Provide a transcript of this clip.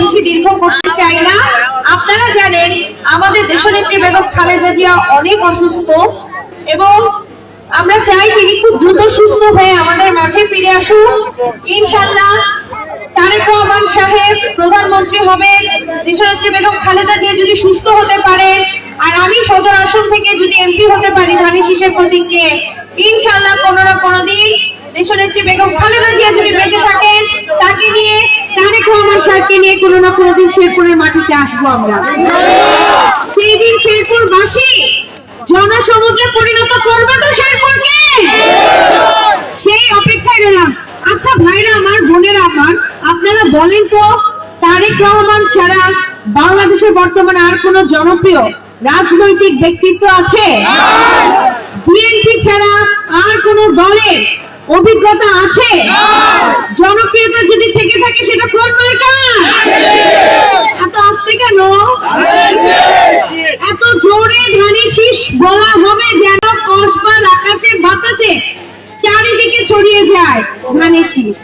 বেশি দীর্ঘ করতে চাই না। আপনারা জানেন, আমাদের দেশনেত্রী বেগম খালেদা জিয়া অনেক অসুস্থ এবং আমরা চাই তিনি খুব দ্রুত সুস্থ হয়ে আমাদের মাঝে ফিরে আসুন। ইনশাল্লাহ তারেক রহমান সাহেব প্রধানমন্ত্রী হবেন। দেশনেত্রী বেগম খালেদা জিয়া যদি সুস্থ হতে পারে, আর আমি সদর আসন থেকে যদি এমপি হতে পারি, ধানের ইনশাল্লাহ কোনো না কোনো দিন দেশনেত্রী বেগম খালেদা রহমান নিয়ে কোনো না কোনো দিন শেরপুরের মাটিতে আসব আমরা। সেই দিন শেরপুরবাসী জনসমুদ্রে পরিণত করবে তো শেরপুরকে? সেই অপেক্ষায় রইলাম। আচ্ছা ভাইরা, আমার বোনেরা, আমার, আপনারা বলেন তো, তারেক রহমান ছাড়া বাংলাদেশের বর্তমানে আর কোন জনপ্রিয় রাজনৈতিক ব্যক্তিত্ব আছে? বিএনপি ছাড়া আর কোন দলের অভিজ্ঞতা আছে? ছড়িয়ে যায় ধানের শীষ।